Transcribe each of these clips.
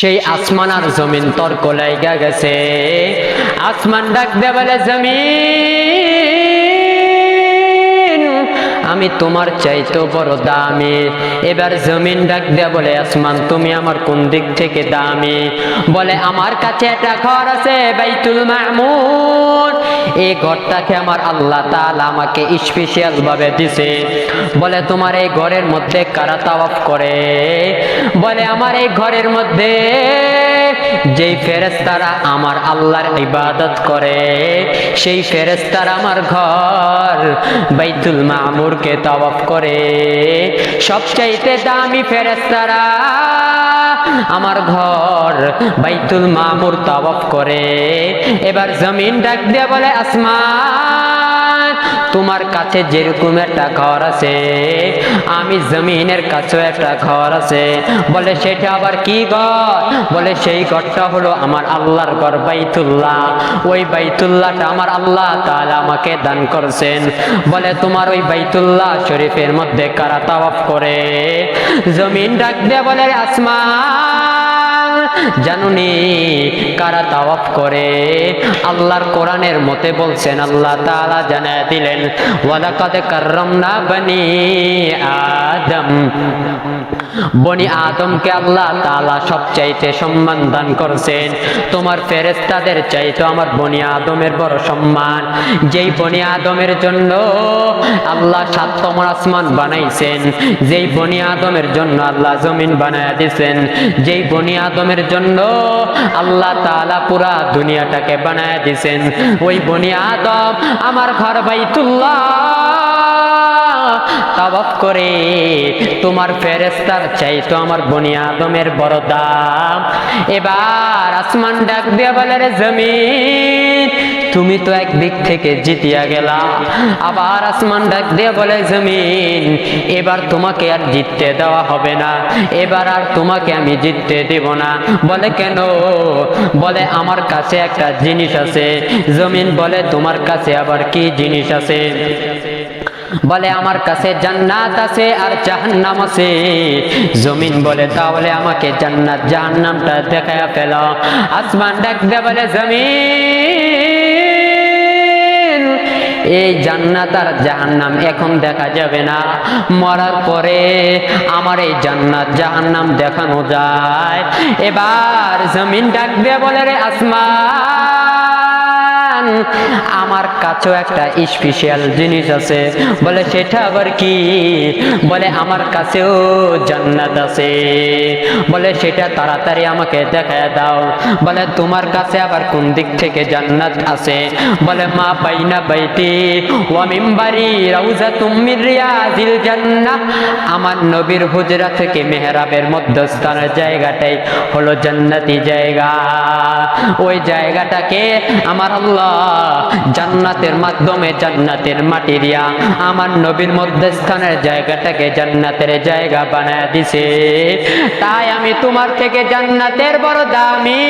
সেই আসমান আর জমিন তর্ক লাইগা গেছে। আসমান ডাক দেবালে জমিন আমি তোমার চাইতো বড় দামি। এবার জমিন ডাক দে বলে, আসমান, তুমি আমার কোন দিক থেকে দামি? বলে, আমার কাছে একটা ঘর আছে, বাইতুল মামুন। এই ঘরটাকে আমার আল্লাহ তাআলা আমাকে স্পেশাল ভাবে দিছে। বলে, তোমার এই ঘরের মধ্যে কারা তাওয়াফ করে? বলে, আমার এই ঘরের মধ্যে যেই ফেরেস্তারা আমার আল্লাহর ইবাদত করে, সেই ফেরেস্তারা আমার ঘর বাইতুল মামুরকে তাওয়াফ করে? সবচাইতে দামি ফেরেস্তারা আমার ঘর বাইতুল মামুর তাওয়াফ করে। এবার জমিন ডাক দিয়ে বলে আসমান তোমার কাছে যেরকম একটা ঘর আছে, আমি জমিনের কাছেও একটা ঘর আছে। বলে, সেটা আবার কি ঘর? বলে, সেই ঘরটা হলো আমার আল্লাহর ঘর বাইতুল্লাহ। ওই বাইতুল্লাহটা আমার আল্লাহ তাআলা আমাকে দান করছেন। বলে, তোমার ওই বাইতুল্লাহ শরীফের মধ্যে কারা তাওয়াফ করে? জমিন ডাক বলে আসমান জানুনি, কারা তাওয়াফ করে? আল্লাহর কোরআনের মতে বলছেন, আল্লাহ তাআলা জানায় দিলেন, ওয়ালাকাদ কাররামনা বনি আদম। বনি আদমকে আল্লাহ তাআলা সবচাইতে সম্মান দান করছেন। তোমার ফেরেশতাদের চাইতে আমার বনি আদমের বড় সম্মান। যেই বনি আদমের জন্য আল্লাহ সাততম আসমান বানাইছেন, যেই বনি আদমের জন্য আল্লাহ জমিন বানায় দিয়েছেন, যেই বনি আদমের জন্য আল্লাহ তালা পুরা দুনিয়াটাকে বানায় দিছেন। ওই বনি আদম আমার ঘর ভাই বাইতুল্লাহ। তাওয়াফ করে, তোমার ফেরেস্তার চাইতো আমার বনি আদমের এবার আসমান ডাক বলে, রে জমিন, তুমি তো এক দিক থেকে জিতিয়া গেলা। আবার আসমান ডাক দিয়ে বলে, জমিন, এবার তোমাকে আর জিততে দেওয়া হবে না। এবার আর তোমাকে আমি জিততে দেব না। বলে, কেন? বলে, আমার কাছে একটা জিনিস আছে। জমিন বলে, তোমার কাছে আবার কি জিনিস আছে? বলে, আমার কাছে জান্নাত আছে আর জাহান্নাম আছে। জমিন বলে, তাহলে আমাকে জান্নাত, জাহান্নামটা দেখায় ফেল। আসমান ডাক দে বলে, জমিন, এই জান্নাত আর জাহান্নাম এখন দেখা যাবে না। মরার পরে আমার এই জান্নাত, জাহান্নাম দেখানো যায়। এবার জমিন ডাকবে বলে, রে আসমান আমার কাছেও একটা স্পেশাল জিনিস আছে। বলে, সেটা আবার কি? বলে, আমার কাছেও জান্নাত আছে। বলে, সেটা তাড়াতাড়ি আমাকে দেখায় দাও। বলে, তোমার কাছে আবার কোন দিক থেকে জান্নাত আছে? বলে, মা বাইনা বাইতি ওয়া মিম্বারি রাউজাতুম মির রিয়াজিল জান্নাহ। আমার নবীর হুজরা থেকে মেহরাবের মধ্যস্থানের জায়গাটাই হলো জান্নাতি জায়গা। ওই জায়গাটাকে আমার আল্লাহ জান্নাতের মাধ্যমে জান্নাতের মাটি দিয়া আমার নবীর মধ্যস্থানের জায়গাটাকে জান্নাতের জায়গা বানায় দিছে। তাই আমি তোমার থেকে জান্নাতের বড় দামি।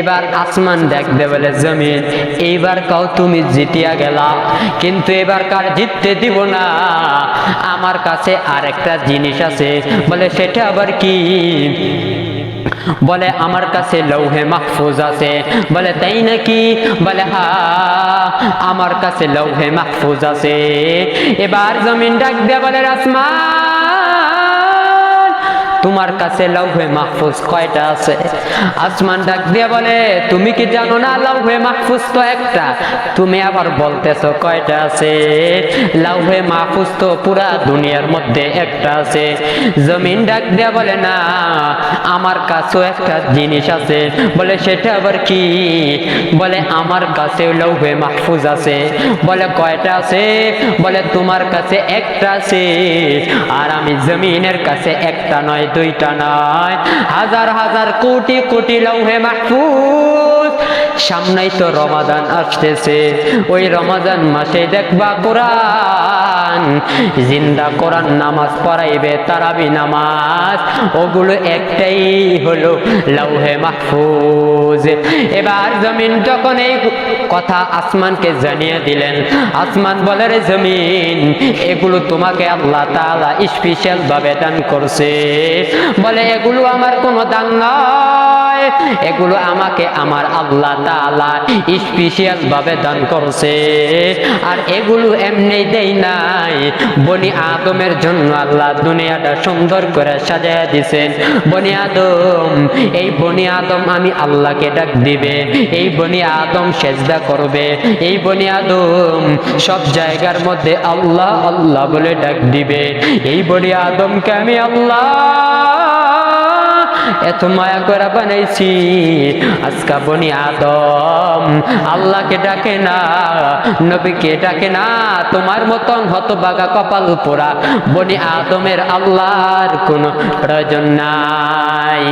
এবার আসমান দেখবে বলে জমিন, এইবার কাও তুমি জিতিয়া গেলা। কিন্তু এবার কার জিততে দিব না। আমার কাছে আরেকটা জিনিস আছে, বলে সেটা আবার কি? বলে, আমার কাছে লৌহে মাহফুজ আছে। বলে, তাই নাকি? বলে, হা, আমার কাছে লৌহে মাহফুজ আছে। এবার জমিন ডাক দিয়ে বলে আসমান তোমার কাছে লৌহে মাহফুজ কয়টা আছে? আসমান ডাক দিয়ে বলে, তুমি কি জানো না লৌহে মাহফুজ তো একটা? তুমি আবার বলতেছো কয়টা আছে? লৌহে মাহফুজ তো পুরা দুনিয়ার মধ্যে একটা আছে। জমিন ডাক দিয়ে বলে, না, আমার কাছেও একটা জিনিস আছে। বলে, সেটা আবার কি? বলে, আমার কাছে লৌহে মাহফুজ আছে। বলে, কয়টা আছে? বলে, তোমার কাছে একটা আছে, আর আমি জমিনের কাছে একটা নয়। দুইটা নয়। হাজার হাজার কোটি কোটি লৌহে মাহফুজ। সামনেই তো রমাদান আসতেছে। ওই রমাদান মাসে দেখবা কোরআন। জিন্দা কোরআন নামাজ পড়াইবে, তারাবি নামাজ। ওগুলো একটাই হলো লৌহে মাহফুজ। এবার জমিন যখন এই কথা আসমানকে জানিয়ে দিলেন, আসমান বলে, রে জমিন, এগুলো তোমাকে আল্লাহ তাআলা স্পেশাল ভাবে দান করছে। বলে, এগুলো আমার কোনো দান নয়। এগুলো আমাকে আমার আল্লাহ তাআলা স্পেশাল ভাবে দান করছে। আর এগুলো এমনি দেই নাই। বনি আদমের জন্য আল্লাহ দুনিয়াটা সুন্দর করে সাজায় দিছেন। বনি আদম, এই বনি আদম আমি আল্লাহকে ডাক দিবে। এই বনি আদম সেজদা করবে। এই বনি আদম সব জায়গার মধ্যে আল্লাহ আল্লাহ বলে ডাক দিবে। এই বনি আদমকে আমি আল্লাহ এত মায়া করে বানাইছি। আজকা বনি আদম, আল্লাহকে ডাকে না, নবীকে ডাকে না, তোমার মতন হতবাগা কপাল পোড়া বনি আদমের আল্লাহর কোনো প্রয়োজন নাই।